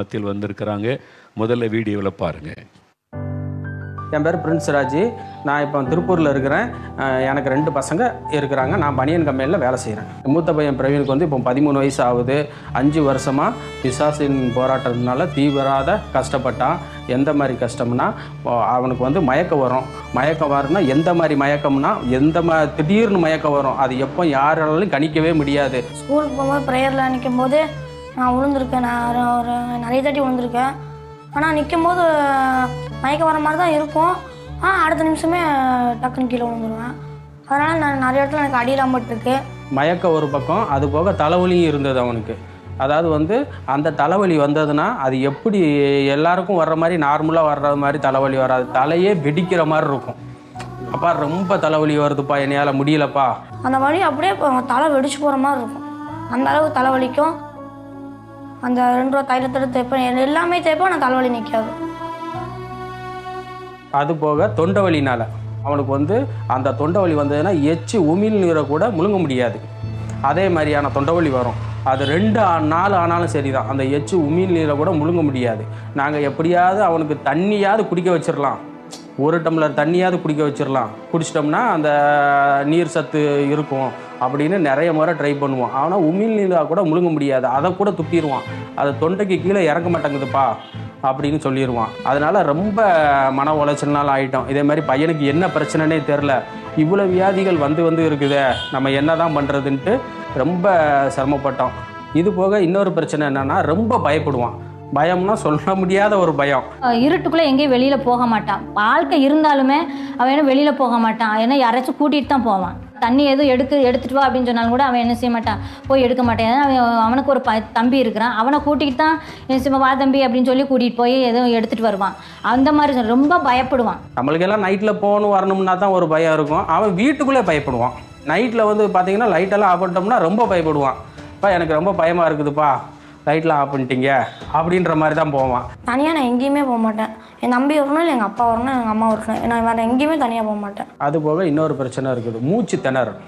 மத்தியில் வந்திருக்கிறாங்க. முதல்ல வீடியோவில் பாருங்க. என் பேர் பிரின்ஸ் ராஜ். நான் இப்போ திருப்பூரில் இருக்கிறேன். எனக்கு ரெண்டு பசங்க இருக்கிறாங்க. நான் பனியன் கம்பெனியில் வேலை செய்கிறேன் மூத்த பையன் பிரவீனுக்கு வந்து இப்போ பதிமூணு வயசு ஆகுது. அஞ்சு வருஷமாக பிசாசின் போராட்டத்தினால தீவிராத கஷ்டப்பட்டான். எந்த மாதிரி கஷ்டம்னா அவனுக்கு வந்து மயக்கம் வரும். மயக்கம் வரும்னா எந்த மாதிரி மயக்கம்னா எந்த மா திடீர்னு மயக்கம் வரும். அது எப்போ யாராலும் கணிக்கவே முடியாது. ஸ்கூலுக்கு போகும்போது ப்ரேயரில் நிற்கும் போது நான் விழுந்திருக்கேன் நான் ஒரு- நிறைய தாட்டி விழுந்திருக்கேன் ஆனால் நிற்கும் போது மயக்கம் வர மாதிரி தான் இருக்கும். ஆனால் அடுத்த நிமிஷமே டக்குன்னு கீழே விழுந்துருவேன். அதனால் நான் நிறைய இடத்துல எனக்கு அடியெல்லாம் பட்டிருக்கு மயக்கம் ஒரு பக்கம் அது போக தலைவலியும் இருந்தது அவனுக்கு. அதாவது வந்து அந்த தலைவலி வந்ததுன்னா அது எப்படி எல்லாருக்கும் வர்ற மாதிரி நார்மலாக வர்ற மாதிரி தலைவலி வராது. தலையே வெடிக்கிற மாதிரி இருக்கும். அப்பா ரொம்ப தலைவலி வருதுப்பா என்னையால் முடியலப்பா. அந்த வலி அப்படியே தலை வெடிச்சு போகிற மாதிரி இருக்கும். அந்த அளவுக்கு தலைவலிக்கும். அந்த ரெண்டு ரூபா தைலத்தோட தேய்ப்பேன். எல்லாமே தேய்ப்பேன் ஆனால் தலைவலி நிற்காது. அது போக தொண்டை வலினால் அவனுக்கு வந்து அந்த தொண்டை வலி வந்ததுன்னா எச்சு உமிழ் நீரை கூட முழுங்க முடியாது. அதே மாதிரியான தொண்டை வலி வரும். அது ரெண்டு நாள் ஆனாலும் சரிதான். அந்த எச்சு உமிழ் நீரை கூட முழுங்க முடியாது. நாங்கள் எப்படியாவது அவனுக்கு தண்ணியாவது குடிக்க வச்சிடலாம். ஒரு டம்ளர் தண்ணியாவது குடிக்க வச்சிடலாம் குடிச்சிட்டோம்னா அந்த நீர் சத்து இருக்கும் அப்படின்னு நிறைய முறை ட்ரை பண்ணுவோம். ஆனால் உமிழ் நீராக கூட முழுங்க முடியாது. அதை கூட துப்பிடுவான். அதை தொண்டைக்கு கீழே இறங்க மாட்டேங்குதுப்பா அப்படின்னு சொல்லிடுவான் அதனால் ரொம்ப மன உளைச்சல்னால ஆகிட்டோம் இதே மாதிரி பையனுக்கு என்ன பிரச்சனைனே தெரில இவ்வளோ வியாதிகள் வந்து வந்து இருக்குதே. நம்ம என்ன தான் பண்ணுறதுன்ட்டு ரொம்ப சிரமப்பட்டோம். இது போக இன்னொரு பிரச்சனை என்னென்னா ரொம்ப பயப்படுவான். பயம்னா சொல்ல முடியாத ஒரு பயம். இருட்டுக்குள்ள எங்கேயும் வெளியில போக மாட்டான். வாழ்க்கை இருந்தாலுமே அவன் என்ன வெளியில போக மாட்டான். ஏன்னா யாராச்சும் கூட்டிட்டு தான் போவான். தண்ணி எதுவும் எடுத்து எடுத்துட்டு வா அப்படின்னு சொன்னாலும் கூட அவன் என்ன செய்ய மாட்டான். போய் எடுக்க மாட்டான். ஏன்னா அவன் அவனுக்கு ஒரு ப தம்பி இருக்கிறான். அவனை கூட்டிகிட்டு தான் என்ன செய்வான்? வா தம்பி அப்படின்னு சொல்லி கூட்டிகிட்டு போய் எதுவும் எடுத்துட்டு வருவான். அந்த மாதிரி ரொம்ப பயப்படுவான். நம்மளுக்கெல்லாம் நைட்டில் போகணும் வரணும்னா தான் ஒரு பயம் இருக்கும். அவன் வீட்டுக்குள்ளே பயப்படுவான். நைட்டில் வந்து பார்த்தீங்கன்னா லைட்டெல்லாம் ஆஃப் பண்ணிட்டோம்னா ரொம்ப பயப்படுவான். அப்பா எனக்கு ரொம்ப பயமாக இருக்குதுப்பா. லைட்லாம் ஆஃப் பண்ணிட்டீங்க? அப்படின்ற மாதிரி தான் போவான். தனியாக நான் எங்கேயுமே போக மாட்டேன். என் தம்பி வரணும் இல்லை எங்கள் அப்பா வரணும் எங்கள் அம்மா வரணும் நான் வேறு எங்கேயுமே தனியாக போக மாட்டேன். அது போக இன்னொரு பிரச்சனை இருக்குது. மூச்சு திணறல்.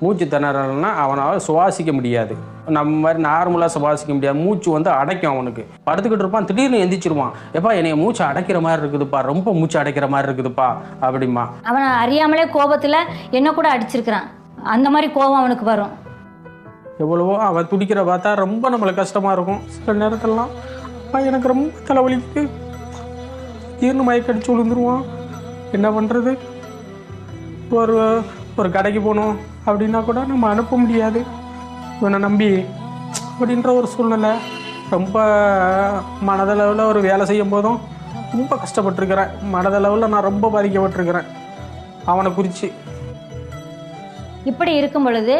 மூச்சு திணறல்னா அவனால் சுவாசிக்க முடியாது. நம்ம மாதிரி நார்மலாக சுவாசிக்க முடியாது. மூச்சு வந்து அடைக்கும் அவனுக்கு. படுத்துக்கிட்டு இருப்பான் திடீர்னு எந்திரிச்சிருவான். எப்பா என்னைய மூச்சு அடைக்கிற மாதிரி இருக்குதுப்பா. ரொம்ப மூச்சு அடைக்கிற மாதிரி இருக்குதுப்பா அப்படிமா அவனை அறியாமலே கோபத்துல என்ன கூட அடிச்சிருக்கிறான். அந்த மாதிரி கோபம் அவனுக்கு வரும். எவ்வளவோ அவன் துடிக்கிற பார்த்தா ரொம்ப நம்மளுக்கு கஷ்டமாக இருக்கும். சில நேரத்திலலாம் எனக்கு ரொம்ப தலைவலிக்கு தீர்னு மயக்கடிச்சு விழுந்துருவான். என்ன பண்ணுறது ஒரு ஒரு கடைக்கு போகணும் அப்படின்னா கூட நம்ம அனுப்ப முடியாது. இவனை நம்பி அப்படின்ற ஒரு சூழ்நிலை. ரொம்ப மனதளவில் ஒரு வேலை செய்யும் போதும் ரொம்ப கஷ்டப்பட்டிருக்கிறேன். மனதளவில் நான் ரொம்ப பாதிக்கப்பட்டிருக்கிறேன். அவனை குறித்து இப்படி இருக்கும் பொழுது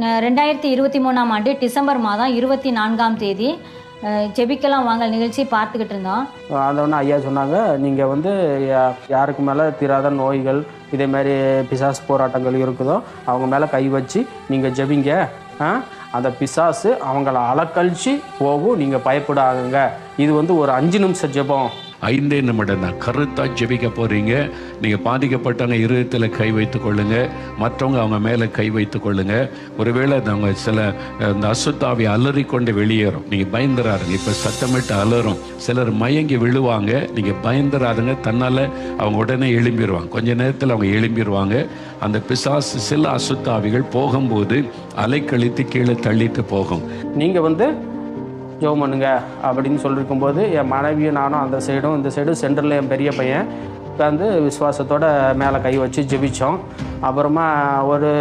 ரெண்டாயிரத்தி இருபத்தி மூணாம் ஆண்டு டிசம்பர் மாதம் இருபத்தி நான்காம் தேதி ஜெபிக்கலாம் வாங்க நிகழ்ச்சி பார்த்துக்கிட்டு இருந்தோம். ஆண்டவன ஐயா சொன்னாங்க. நீங்கள் வந்து யா- யாருக்கு மேலே தீராத நோய்கள் இதே மாதிரி பிசாசு போராட்டங்கள் இருக்குதோ அவங்க மேலே கை வச்சு நீங்கள் ஜெபிங்க. அந்த பிசாசு அவங்கள அலக்கழிச்சு போகும். நீங்கள் பயப்படாதுங்க. இது வந்து ஒரு அஞ்சு நிமிஷம் ஜெபம். ஐந்தே நிமிடம் தான். கருத்தாக ஜெபிக்க போகிறீங்க நீங்கள் பாதிக்கப்பட்டவங்க இருதயத்தில் கை வைத்து கொள்ளுங்க. மற்றவங்க அவங்க மேலே கை வைத்து கொள்ளுங்க. ஒருவேளை அவங்க சில இந்த அசுத்தாவை அலறிக்கொண்டு வெளியேறும். நீங்கள் பயந்துராருங்க இப்போ சத்தமிட்டு அலறும். சிலர் மயங்கி விழுவாங்க. நீங்கள் பயந்துராருங்க தன்னால் அவங்க உடனே எழும்பிடுவாங்க கொஞ்ச நேரத்தில் அவங்க எழும்பிடுவாங்க அந்த பிசாசு சில அசுத்தாவிகள் போகும்போது அலைக்கழித்து கீழே தள்ளிட்டு போகும். நீங்கள் வந்து ஜெபம் பண்ணுங்க அப்படின்னு சொல்லியிருக்கும் போது என் மனைவியும் நானும் அந்த சைடும் இந்த சைடும் சென்டரில் என் பெரிய பையன் உட்காந்து விசுவாசத்தோட மேலே கை வச்சு ஜெபிச்சோம். அப்புறமா ஒரு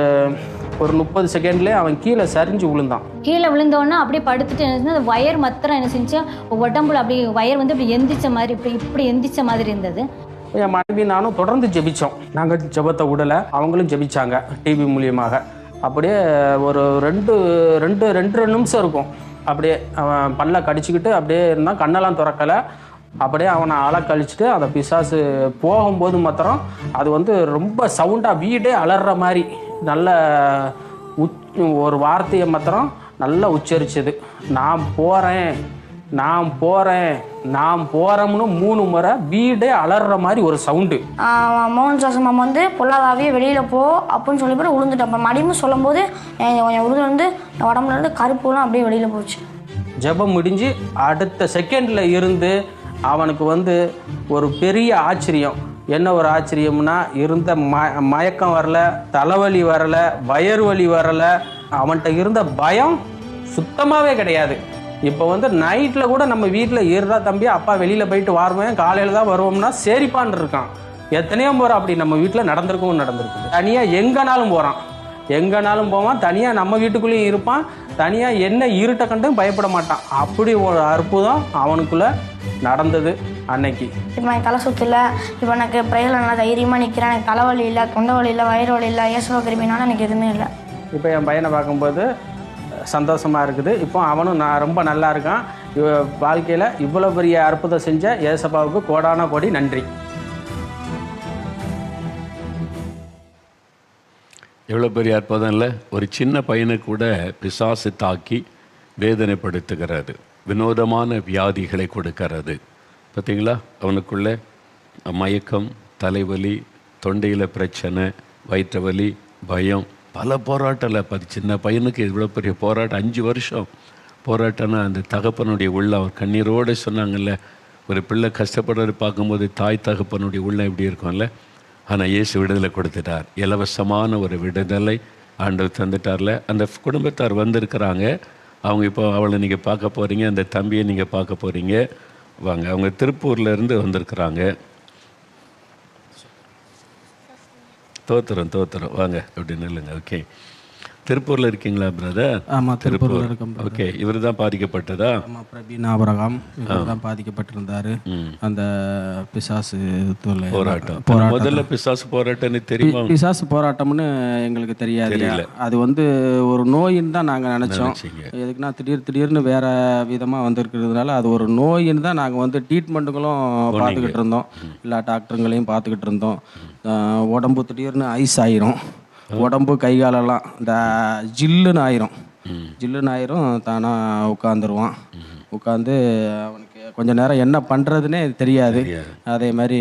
ஒரு முப்பது செகண்ட்லேயே அவன் கீழே சரிஞ்சு விழுந்தான். கீழே விழுந்தோன்னா அப்படியே படுத்துட்டு என்ன அந்த வயர் மாத்திரம் என்ன செஞ்சு உடம்புல அப்படி வயர் வந்து இப்படி எந்திரிச்ச மாதிரி இப்படி இப்படி எந்திரிச்ச மாதிரி இருந்தது. என் மனைவி நானும் தொடர்ந்து ஜெபிச்சோம். நாங்கள் ஜெபத்தை விடலை அவங்களும் ஜெபிச்சாங்க டிவி மூலியமாக. அப்படியே ஒரு ரெண்டு ரெண்டு ரெண்டு நிமிஷம் இருக்கும். அப்படியே அவன் பல்ல கடிச்சிக்கிட்டு அப்படியே இருந்தான். கண்ணெல்லாம் திறக்கலை. அப்படியே அவனை அலை கழிச்சிட்டு அந்த பிசாசு போகும்போது மாத்திரம் அது வந்து ரொம்ப சவுண்டாக வீடே அலற மாதிரி நல்ல உச் ஒரு வார்த்தையை மாத்திரம் நல்லா உச்சரிச்சது. நான் போகிறேன் நான் போகிறேன் நான் போகிறோம்னு மூணு முறை வீடே அலற மாதிரி ஒரு சவுண்டு. மோகன் சாசம் மாமா வந்து பொல்லாதாவே வெளியில் போ அப்படின்னு சொல்லி போட்டு விழுந்துட்டேன் அப்புறம் மடியும் சொல்லும்போது என் என் உருது வந்து உடம்புல இருந்து கருப்புலாம் அப்படியே வெளியில் போச்சு. ஜெபம் முடிஞ்சு அடுத்த செகண்டில் இருந்து அவனுக்கு வந்து ஒரு பெரிய ஆச்சரியம். என்ன ஒரு ஆச்சரியம்னா இருந்த ம மயக்கம் வரல தலைவலி வரல வயிறு வலி வரல அவன்கிட்ட இருந்த பயம் சுத்தமாகவே கிடையாது. இப்போ வந்து நைட்டில் கூட நம்ம வீட்டில் இருடா தம்பி அப்பா வெளியில் போயிட்டு வருவேன் காலையில் தான் வருவோம்னா சரிப்பான் இருக்கான். எத்தனையோ முறை அப்படி நம்ம வீட்டில் நடந்திருக்கவும் நடந்திருக்குது. தனியாக எங்கேனாலும் போகிறான் எங்கேனாலும் போவான் தனியாக நம்ம வீட்டுக்குள்ளேயும் இருப்பான் தனியாக என்ன இருட்டை கண்டும் பயப்பட மாட்டான். அப்படி ஒரு அற்புதம் அவனுக்குள்ளே நடந்தது அன்னைக்கு. இப்போ எனக்கு தலை இல்லை இப்போ எனக்கு ப்ரைஸில் நல்லா தைரியமாக நிற்கிறேன் எனக்கு தலைவலி இல்லை தொண்டை வலி இல்லை வயிறு வலி இல்லை ஏசுவ கிருமினால எனக்கு எதுவுமே இல்லை. இப்போ என் பையனை பார்க்கும்போது சந்தோஷமாக இருக்குது. இப்போ அவனும் நான் ரொம்ப நல்லா இருக்கான். இவ வாழ்க்கையில் இவ்வளோ பெரிய அற்புதம் செஞ்ச ஏசப்பாவுக்கு கோடான கோடி நன்றி. எவ்வளோ பெரிய அற்புதம் இல்லை? ஒரு சின்ன பையனை கூட பிசாசு தாக்கி வேதனைப்படுத்துகிறது. வினோதமான வியாதிகளை கொடுக்கிறது. பார்த்தீங்களா? அவனுக்குள்ள மயக்கம் தலைவலி தொண்டையில் பிரச்சனை வயிற்று வலி பயம் பல போராட்டம்ல பதி சின்ன பையனுக்கு இவ்வளோ பெரிய போராட்டம் அஞ்சு வருஷம் போராட்டம்னா அந்த தகப்பனுடைய உள்ள அவர் கண்ணீரோடு சொன்னாங்கல்ல ஒரு பிள்ளை கஷ்டப்படுறது பார்க்கும்போது தாய் தகப்பனுடைய உள்ள எப்படி இருக்கும்ல? ஆனால் இயேசு விடுதலை கொடுத்துட்டார். இலவசமான ஒரு விடுதலை ஆண்டவர் தந்துட்டார்ல. அந்த குடும்பத்தார் வந்திருக்கிறாங்க. அவங்க இப்போ அவளை நீங்கள் பார்க்க போகிறீங்க அந்த தம்பியை நீங்கள் பார்க்க போகிறீங்க வாங்க அவங்க திருப்பூர்லேருந்து வந்திருக்கிறாங்க. தோத்துறோம் தோத்துறோம் வாங்க அப்படின்னு இல்லைங்க ஓகே திருப்பூரில் இருக்கீங்களா பிரதர் ஆமாம் திருப்பூரில் இருக்கோம் ஓகே இவர் தான் பாதிக்கப்பட்டதா? ஆமாம் பிரபீன் ஆபரகாம் இவர் தான் பாதிக்கப்பட்டிருந்தார். அந்த பிசாசு தொல்லை போராட்டம். முதல்ல பிசாசு போராட்டம்னு தெரியுமா? பிசாசு போராட்டம்னு எங்களுக்கு தெரியாது. அது வந்து ஒரு நோயின்னு தான் நாங்கள் நினச்சோம். எதுக்குன்னா திடீர் திடீர்னு வேற விதமாக வந்திருக்கிறதுனால அது ஒரு நோயின்னு தான் நாங்கள் வந்து ட்ரீட்மெண்ட்டுகளும் பார்த்துக்கிட்டு இருந்தோம். எல்லா டாக்டருங்களையும் பார்த்துக்கிட்டு இருந்தோம். உடம்பு திடீர்னு ஐஸ் ஆயிரும். உடம்பு கை காலெல்லாம் இந்த ஜில்லுன்னு ஆயிரும். ஜில்லுன்னு ஆயிரும் தானாக உட்காந்துருவான் உட்காந்து அவனுக்கு கொஞ்ச நேரம் என்ன பண்ணுறதுனே தெரியாது. அதே மாதிரி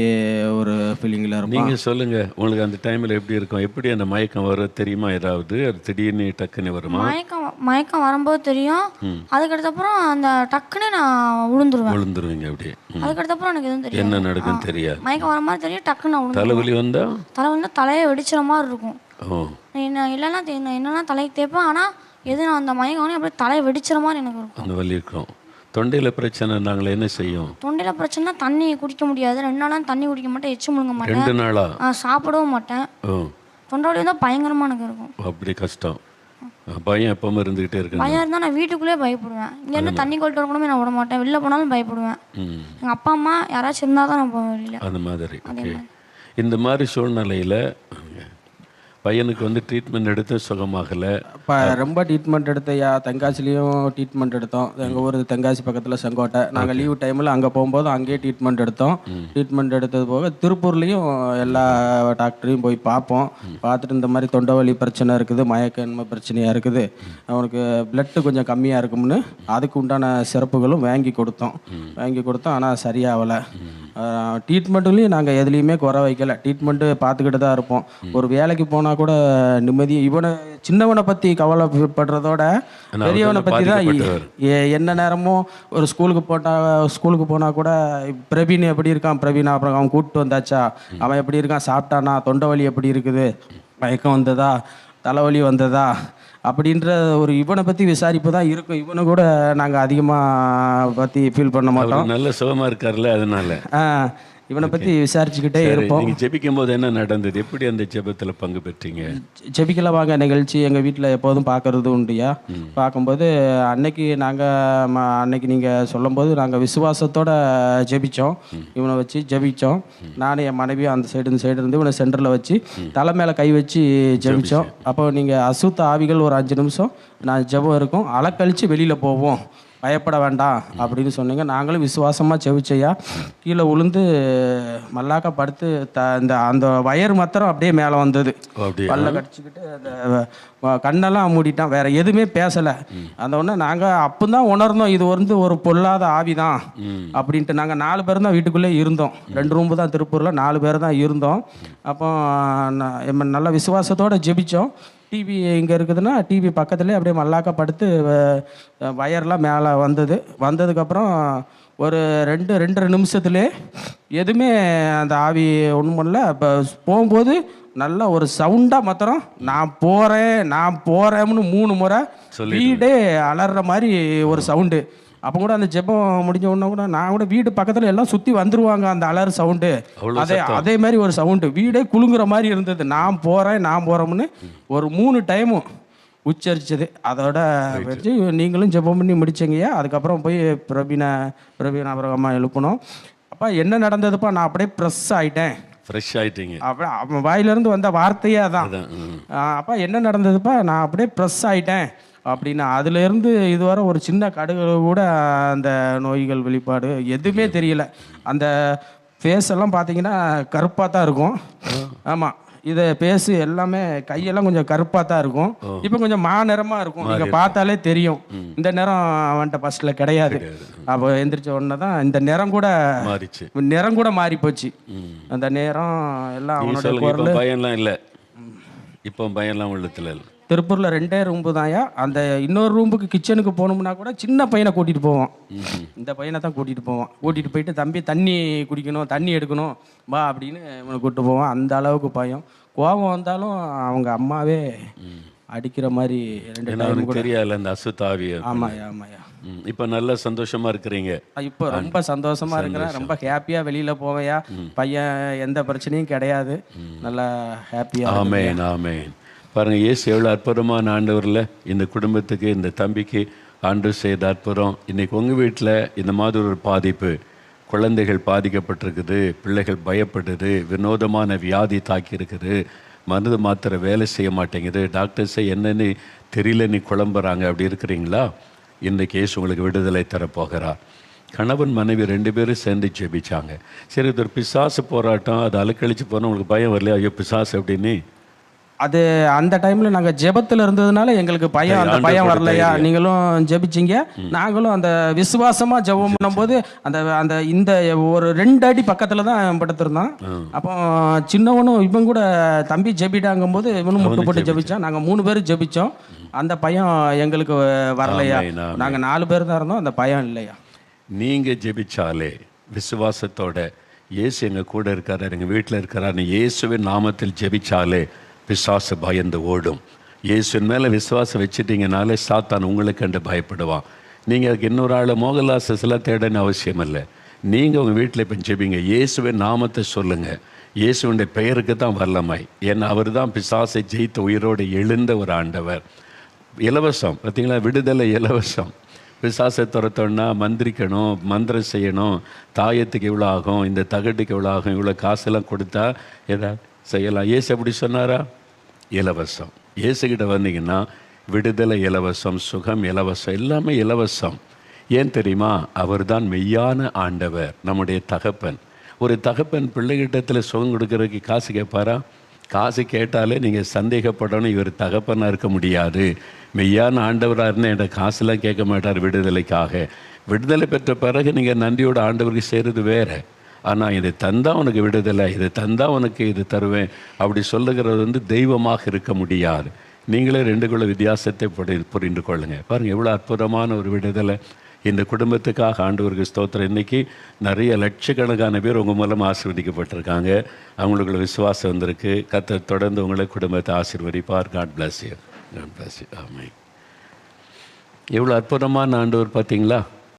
ஒரு ஃபீலிங்கில் இருப்பான். நீங்க சொல்லுங்க உங்களுக்கு அந்த டைம்ல எப்படி இருக்கும்? எப்படி அந்த மயக்கம் வரும் தெரியுமா? ஏதாவது அது திடீர்னு டக்குன்னு வருமா? மயக்கம் மயக்கம் வரும்போது தெரியும். அதுக்கடுத்தப்புறம் அந்த டக்குன்னு நான் விழுந்துருவேன் விழுந்துருவீங்க அப்படியே. அதுக்கடுத்தப்புறம் எனக்கு எதுவும் தெரியாது. என்ன நடக்குன்னு தெரியாது. மயக்கம் வர மாதிரி தெரியும் டக்குன்னு நான் தலைவலி வந்தா? தலை வந்து தலையை வெடிச்சிற மாதிரி இருக்கும். நான் இல்லைன்னா நான் என்னன்னா தலைக்கு தேய்ப்பேன். ஆனால் எது நான் அந்த மயக்கம் அப்படியே தலையை வெடிச்சிற மாதிரி எனக்கு இருக்கும். அந்த வலி இருக்கும். தொண்டையில பிரச்சனை நாங்கள என்ன செய்யும்? தொண்டையில் பிரச்சனை தண்ணி குடிக்க முடியாது. ரெண்டு நாளாக தண்ணி குடிக்க மாட்டேன். எச்சு முழுங்க மாட்டேன். ரெண்டு நாளா? சாப்பிடவும் மாட்டேன். தொண்டை வலி வந்து பயங்கரமாக எனக்கு இருக்கும். அப்படி கஷ்டம். பயம் எப்பவும் இருந்துகிட்டே இருக்கு பயம் இருந்தால் நான் வீட்டுக்குள்ளேயே பயப்படுவேன். இங்கேருந்து தண்ணி கொண்டு வரக்கூடாமே நான் விட மாட்டேன். வெளில போனாலும் பயப்படுவேன். எங்கள் அப்பா அம்மா யாராச்சும் இருந்தால் தான் நான் போவேன் வெளியில். அந்த மாதிரி. இந்த மாதிரி சூழ்நிலையில பையனுக்கு வந்து ட்ரீட்மெண்ட் எடுத்து சுகமாகலை. இப்போ ரொம்ப ட்ரீட்மெண்ட் எடுத்தையா? தென்காசிலையும் ட்ரீட்மெண்ட் எடுத்தோம். எங்கள் ஊர் தென்காசி பக்கத்தில் செங்கோட்டை. நாங்கள் லீவு டைமில் அங்கே போகும்போது அங்கேயே ட்ரீட்மெண்ட் எடுத்தோம். ட்ரீட்மெண்ட் எடுத்தது போக திருப்பூர்லேயும் எல்லா டாக்டரையும் போய் பார்ப்போம். பார்த்துட்டு இந்த மாதிரி தொண்டை வலி பிரச்சனை இருக்குது மயக்கன்மை பிரச்சனையாக இருக்குது. அவனுக்கு பிளட்டு கொஞ்சம் கம்மியாக இருக்கும்னு அதுக்கு உண்டான சிறப்புகளும் வாங்கி கொடுத்தோம். வாங்கி கொடுத்தோம். ஆனால் சரியாகலை. ட்ரீட்மெண்ட்லேயும் நாங்கள் எதுலேயுமே குறை வைக்கல. ட்ரீட்மெண்ட்டு பார்த்துக்கிட்டு தான் இருப்போம். ஒரு வேலைக்கு போனால் கூட நிம்மதி. இவனை சின்னவனை பற்றி கவலைப்படுறதோட பெரியவனை பற்றி தான் என்ன நேரமும் ஒரு ஸ்கூலுக்கு போட்டா ஸ்கூலுக்கு போனால் கூட பிரவீன் எப்படி இருக்கான்? பிரவீன் அப்புறம் அவன் கூப்பிட்டு வந்தாச்சா? அவன் எப்படி இருக்கான்? சாப்பிட்டானா? தொண்டை வலி எப்படி இருக்குது? மயக்கம் வந்ததா? தலைவலி வந்ததா? அப்படின்ற ஒரு இவனை பற்றி விசாரிப்பு தான் இருக்கும். இவனை கூட நாங்கள் அதிகமாக பற்றி ஃபீல் பண்ண மாட்டோம். நல்ல சுகமா இருக்கார்ல அதனால. இவனை பற்றி விசாரிச்சுக்கிட்டே சரி, இருப்போம். நீங்க ஜெபிக்கும் போது என்ன நடந்தது? எப்படி அந்த ஜெபத்துல பங்கு பெற்றீங்க? செபிக்கல வாங்க நிகழ்ச்சி எங்கள் வீட்டில் எப்போதும் பார்க்கறது உண்டுயா? பார்க்கும்போது அன்னைக்கு நாங்கள் அன்னைக்கு நீங்கள் சொல்லும்போது நாங்கள் விசுவாசத்தோட ஜெபிச்சோம். இவனை வச்சு ஜெபிச்சோம். நானும் என் மனைவியும் அந்த சைடு இந்த சைடு இருந்து இவனை சென்டரில் வச்சு தலை மேலே கை வச்சு ஜெபிச்சோம். அப்போ நீங்கள் அசுத்த ஆவிகள் ஒரு அஞ்சு நிமிஷம் நான் ஜெபம் இருக்கும். அலக்கழித்து வெளியில் போவோம். பயப்பட வேண்டாம் அப்படின்னு சொன்னீங்க. நாங்களும் விசுவாசமாக செவிச்சையா கீழே உளுந்து மல்லாக்கா படுத்து த இந்த அந்த வயர் மாத்திரம் அப்படியே மேலே வந்தது? பல்ல கடிச்சிக்கிட்டு அந்த கண்ணெல்லாம் மூடிட்டான். வேற எதுவுமே பேசலை. அந்த ஒன்று நாங்கள் அப்போ தான் உணர்ந்தோம் இது வந்து ஒரு பொல்லாத ஆவி தான் அப்படின்ட்டு. நாங்கள் நாலு பேர் தான் வீட்டுக்குள்ளே இருந்தோம். ரெண்டு ரூம்பு தான் திருப்பூரில். நாலு பேர் தான் இருந்தோம். அப்போ நல்ல விசுவாசத்தோட ஜெபிச்சோம். டிவி இங்கே இருக்குதுன்னா டிவி பக்கத்துலேயே அப்படியே மல்லாக்க படுத்து வயர்லாம் மேலே வந்தது. வந்ததுக்கப்புறம் ஒரு ரெண்டு ரெண்டரை நிமிஷத்துலே எதுவுமே அந்த ஆவி ஒன்றும் பண்ணல. இப்போ போகும்போது நல்ல ஒரு சவுண்டாக மாத்திரம் நான் போகிறேன் நான் போகிறேன்னு மூணு முறை வீடே அலற மாதிரி ஒரு சவுண்டு அப்போ கூட அந்த ஜெபம் முடிஞ்ச உடனே கூட நான் கூட வீடு பக்கத்தில் எல்லாம் சுற்றி வந்துருவாங்க அந்த அலர் சவுண்டு. அதே அதே மாதிரி ஒரு சவுண்டு. வீடே குலுங்குற மாதிரி இருந்தது. நான் போகிறேன் நான் போகிறோம்னு ஒரு மூணு டைமும் உச்சரிச்சது. அதோட வச்சு நீங்களும் ஜெபம் பண்ணி முடிச்சீங்கய்யா. அதுக்கப்புறம் போய் பிரவீனை பிரவீன் அப்புறம் அம்மா எழுப்பணும். அப்பா என்ன நடந்ததுப்பா? நான் அப்படியே ப்ரெஸ் ஆயிட்டேன். ஃப்ரெஷ் ஆயிட்டீங்க. அப்படியே அவன் வாயிலிருந்து வந்த வார்த்தையே அதான். அப்பா என்ன நடந்ததுப்பா? நான் அப்படியே ப்ரெஸ் ஆயிட்டேன். அப்படின்னு அதுலேருந்து இதுவரை ஒரு சின்ன கடுகு கூட அந்த நோய்கள் வெளிப்பாடு எதுவுமே தெரியல. அந்த ஃபேஸ் எல்லாம் பார்த்தீங்கன்னா கருப்பாக தான் இருக்கும். ஆமாம் இதை பேசு எல்லாமே கையெல்லாம் கொஞ்சம் கருப்பாக தான் இருக்கும். இப்போ கொஞ்சம் மாநிறமாக இருக்கும். நீங்கள் பார்த்தாலே தெரியும். இந்த நிறம் அவன்கிட்ட ஃபர்ஸ்ட்ல கிடையாது. அப்போ எந்திரிச்ச உடனே தான் இந்த நிறம் கூட மாறிச்சு. நிறம் கூட மாறி போச்சு. அந்த நேரம் எல்லாம் அவனோட பயம்லாம் இல்லை. இப்போ பயம்லாம் உள்ளத்துல இல்லை. திருப்பூர்ல ரெண்டே ரூம்பு தான்யா. அந்த இன்னொரு ரூமுக்கு கிச்சனுக்கு போகணும்னா கூட சின்ன பையனை கூட்டிட்டு போவோம் இந்த பையனை தான் கூட்டிட்டு போவான். கூட்டிட்டு போயிட்டு தம்பி தண்ணி குடிக்கணும் தண்ணி எடுக்கணும் வா அப்படின்னு இவனை கூட்டிட்டு போவான். அந்த அளவுக்கு பயம். கோபம் வந்தாலும் அவங்க அம்மாவே அடிக்கிற மாதிரி ரெண்டு தெரியாதுல்ல அந்த அசுத்தாவிய ஆமாய்யா ம், இப்போ நல்ல சந்தோஷமா இருக்கிறீங்க. இப்போ ரொம்ப சந்தோஷமா இருக்கிறேன். ரொம்ப ஹாப்பியா வெளியில போவையா பையன் எந்த பிரச்சனையும் கிடையாது. நல்லா ஹாப்பியா ஆமேன் ஆமேன். பாருங்கள் இயேசு எவ்வளோ அற்புதமான ஆண்டவரில் இந்த குடும்பத்துக்கு இந்த தம்பிக்கு ஆண்டு செய்த அற்புதம். இன்றைக்கி உங்கள் வீட்டில் இந்த மாதிரி ஒரு பாதிப்பு. குழந்தைகள் பாதிக்கப்பட்டிருக்குது பிள்ளைகள் பயப்படுது வினோதமான வியாதி தாக்கி இருக்குது மருந்து மாத்திரை வேலை செய்ய மாட்டேங்குது டாக்டர்ஸை என்னென்னு தெரியல நீ குழம்புறாங்க அப்படி இருக்கிறீங்களா? இன்றைக்கு இயேசு உங்களுக்கு விடுதலை தரப்போகிறார். கணவன் மனைவி ரெண்டு பேரும் சேர்ந்து ஜெபிச்சாங்க. சரி இது ஒரு பிசாசு போராட்டம் அது அலக்கழிச்சு போனால் உங்களுக்கு பயம் வரலையா? ஐயோ பிசாசு அப்படின்னு. அது அந்த டைம்ல நாங்க ஜெபத்துல இருந்ததுனால எங்களுக்கு பயம் அந்த பயம் வரலையா. நீங்களும் ஜெபிச்சீங்க. நாங்களும் அந்த விசுவாசமா ஜெபம் பண்ணும்போது அந்த அந்த இந்த ஒரு ரெண்டு அடி பக்கத்துல தான் படுத்திருந்தோம். அப்போ சின்னவனும் இவன் கூட தம்பி ஜெபிடாங்கும் போது இவனும் முட்டு போட்டு ஜெபிச்சான். நாங்க மூணு பேரும் ஜெபிச்சோம். அந்த பயம் எங்களுக்கு வரலையா? ஆமென், ஆமென். நாங்க நாலு பேர் தான் இருந்தோம். அந்த பயம் இல்லையா? நீங்க ஜெபிச்சாலே விசுவாசத்தோட இயேசு எங்க கூட இருக்காரு எங்க வீட்டில் இருக்கிறாரு இயேசுவின் நாமத்தில் ஜெபிச்சாலே பிசாசு பயந்து ஓடும். இயேசுவின் மேலே விசுவாசம் வச்சுட்டிங்கனாலே சாத்தான் உங்களுக்கு கண்டு பயப்படுவான். நீங்கள் அதுக்கு இன்னொரு ஆள் மோகலாசஸ்லாம் தேடன்னு அவசியம் இல்லை நீங்கள் உங்கள் வீட்டில் இப்போ ஜெபிங்க. இயேசுவின் நாமத்தை சொல்லுங்கள் இயேசுவனுடைய பெயருக்கு தான் வரலமாய் ஏன்னா அவர் தான் பிசாசை ஜெயித்த உயிரோடு எழுந்த ஒரு ஆண்டவர். இலவசம். பார்த்தீங்களா விடுதலை இலவசம். பிசாசை துரத்தோன்னா மந்திரிக்கணும் மந்திரம் செய்யணும். தாயத்துக்கு இவ்வளோ ஆகும்? இந்த தகட்டுக்கு இவ்வளோ ஆகும்? இவ்வளோ காசெல்லாம் கொடுத்தா ஏதாவது செய்யலாம். ஏசு எப்படி சொன்னாரா? இலவசம். இயேசுகிட்ட வந்தீங்கன்னா விடுதலை இலவசம் சுகம் இலவசம் எல்லாமே இலவசம். ஏன் தெரியுமா? அவர்தான் மெய்யான ஆண்டவர் நம்முடைய தகப்பன். ஒரு தகப்பன் பிள்ளைகிட்டத்தில் சுகம் கொடுக்கறதுக்கு காசு கேட்பாரா? காசு கேட்டாலே நீங்கள் சந்தேகப்படணும் இவர் தகப்பனாக இருக்க முடியாது. மெய்யான ஆண்டவராக இருந்தால் என்கிட்ட காசுலாம் கேட்க மாட்டார் விடுதலைக்காக. விடுதலை பெற்ற பிறகு நீங்கள் நன்றியோட ஆண்டவருக்கு சேருது வேறு. ஆனால் இதை தந்தால் உனக்கு விடுதலை இதை தந்தால் உனக்கு இது தருவேன். அப்படி சொல்லுகிறது வந்து தெய்வமாக இருக்க முடியாது. நீங்களே ரெண்டுக்குள்ள வித்தியாசத்தை புரி- புரிந்து கொள்ளுங்கள் பாருங்கள் எவ்வளோ அற்புதமான ஒரு விடுதலை. இந்த குடும்பத்துக்காக ஆண்டவருக்கு ஸ்தோத்திரம். இன்னைக்கு நிறைய லட்சக்கணக்கான பேர் உங்கள் மூலமாக ஆசீர்வதிக்கப்பட்டிருக்காங்க. அவங்களுக்குள்ள விசுவாசம் வந்திருக்கு. கர்த்தர் தொடர்ந்து உங்களை குடும்பத்தை ஆசீர்வதிப்பார். God bless you God bless you ஆமை எவ்வளோ அற்புதமான ஆண்டவர் பார்த்தீங்களா?